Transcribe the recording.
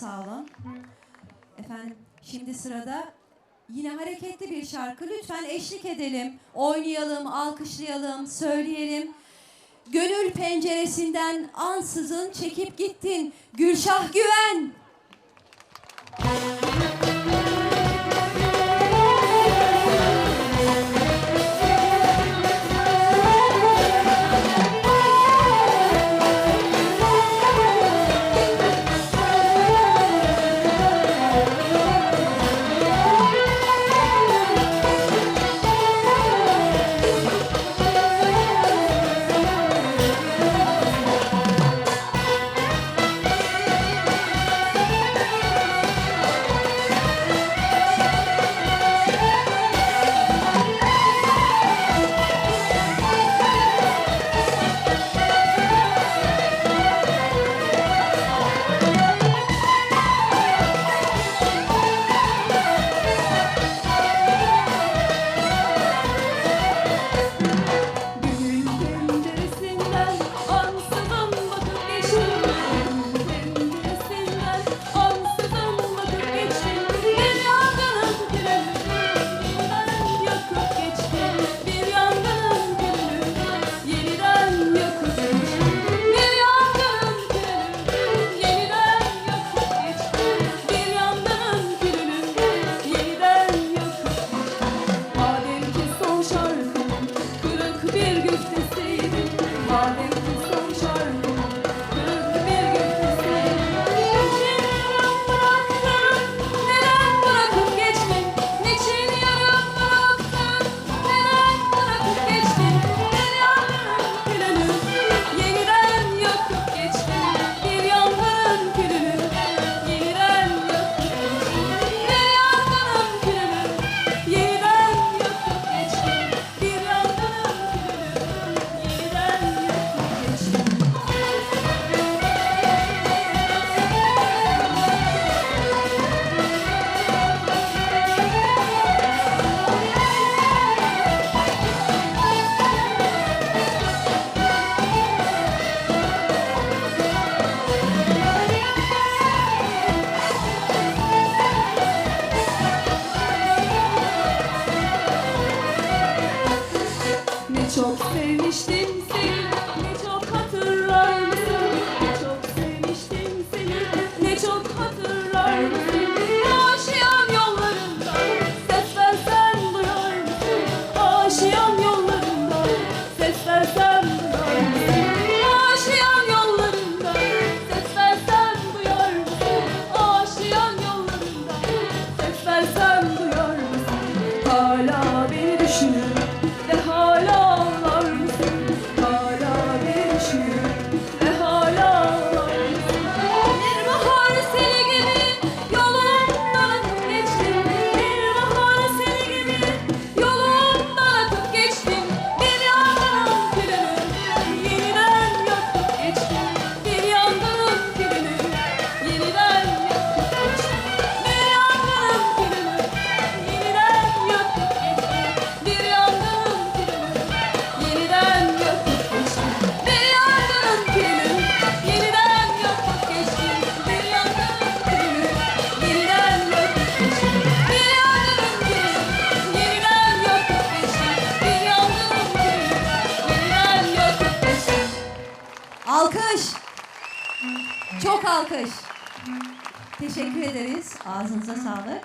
Sağ olun. Efendim şimdi sırada yine hareketli bir şarkı. Lütfen eşlik edelim, oynayalım, alkışlayalım, söyleyelim. Gönül penceresinden ansızın çekip gittin Gülşah Güven. Father. Alkış. Çok alkış. Teşekkür ederiz. Ağzınıza sağlık.